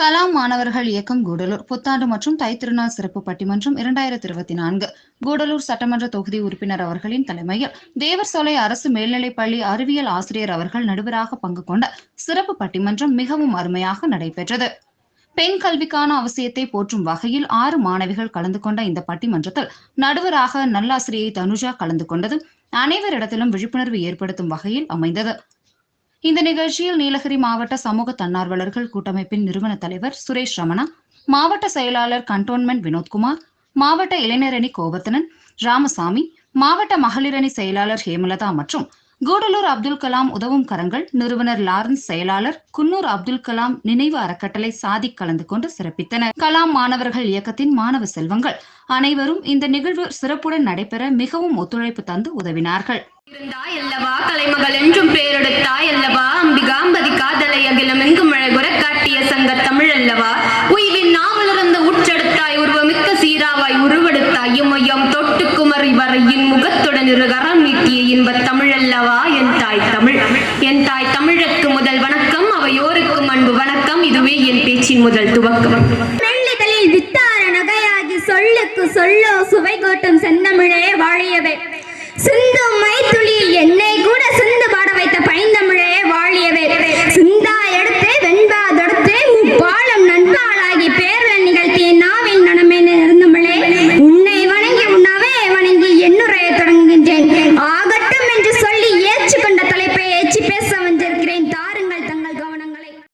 கலாம் மாணவர்கள் இயக்கம் கூடலூர் புத்தாண்டு மற்றும் தைத்திருநாள் சிறப்பு பட்டிமன்றம் இரண்டாயிரத்தி இருபத்தி நான்கு. கூடலூர் சட்டமன்ற தொகுதி உறுப்பினர் அவர்களின் தலைமையில் தேவர்சோலை அரசு மேல்நிலைப்பள்ளி அறிவியல் ஆசிரியர் அவர்கள் நடுவராக பங்கு கொண்ட சிறப்பு பட்டிமன்றம் மிகவும் அருமையாக நடைபெற்றது. பெண் கல்விக்கான அவசியத்தை போற்றும் வகையில் ஆறு மாணவிகள் கலந்து கொண்ட இந்த பட்டிமன்றத்தில் நடுவராக நல்லாசிரியை தனுஜா கலந்து கொண்டது அனைவரிடத்திலும் விழிப்புணர்வு ஏற்படுத்தும் வகையில் அமைந்தது. இந்த நிகழ்ச்சியில் நீலகிரி மாவட்ட சமூக தன்னார்வலர்கள் கூட்டமைப்பின் நிறுவன தலைவர் சுரேஷ் ரமணா மாவட்ட செயலாளர் கண்டோன்மெண்ட் வினோத்குமார் மாவட்ட இளைஞரணி கோவர்த்தனன் ராமசாமி மாவட்ட மகளிரணி செயலாளர் ஹேமலதா மற்றும் கூடலூர் அப்துல் கலாம் உதவும் கரங்கள் நிறுவனர் லாரன்ஸ் செயலாளர் குன்னூர் அப்துல் கலாம் நினைவு அறக்கட்டளை சாதிக் கலந்து கொண்டு சிறப்பித்தனர் கலாம் மாணவர்கள் இயக்கத்தின் மாணவ செல்வங்கள் அனைவரும் இந்த நிகழ்வு சிறப்புடன் நடைபெற மிகவும் ஒத்துழைப்பு தந்து உதவினார்கள். அகிலம் அழகுற காட்டிய சங்க தமிழ் அல்லவா உய்வின் நாவலிருந்த உற்றெடுத்தாய் உருவமிக்க சீராவாய் உருவெடுத்தாய் இமையம் தொட்டு குமரி வரையின் முகத்துடன் இரு கரம் நீட்டிய இன்ப தமிழ் அல்லவா என் தாய் தமிழ் என் தாய் தமிழுக்கு முதல் வணக்கம் அவையோருக்கும் அன்பு வணக்கம் இதுவே என் பேச்சின் முதல் துவக்கம். மெல்லிதழில் வித்தார நகையாகி சொல்லுக்கு சொல்லோ சுவை கோட்டும் செந்தமிழே வாழி